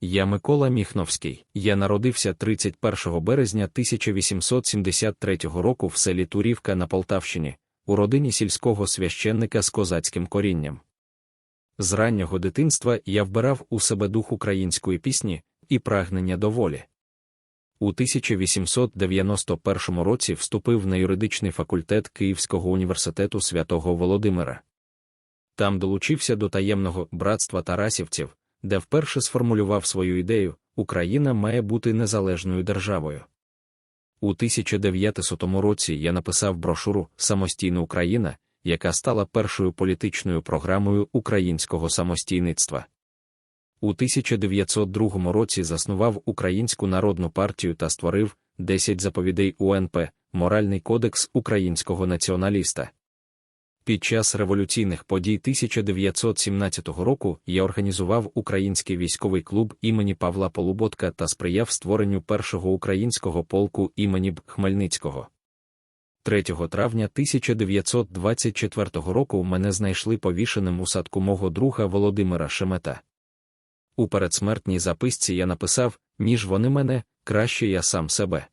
Я Микола Міхновський. Я народився 31 березня 1873 року в селі Турівка на Полтавщині, у родині сільського священника з козацьким корінням. З раннього дитинства я вбирав у себе дух української пісні і прагнення до волі. У 1891 році вступив на юридичний факультет Київського університету святого Володимира. Там долучився до таємного братства Тарасівців, де вперше сформулював свою ідею Україна має бути незалежною державою. У 1900 році я написав брошуру Самостійна Україна, яка стала першою політичною програмою українського самостійництва. У 1902 році заснував Українську народну партію та створив 10 заповідей УНП Моральний кодекс українського націоналіста. Під час революційних подій 1917 року я організував Український військовий клуб імені Павла Полуботка та сприяв створенню першого українського полку імені Б. Хмельницького. 3 травня 1924 року мене знайшли повішеним у садку мого друга Володимира Шемета. У передсмертній записці я написав: ніж вони мене, краще я сам себе.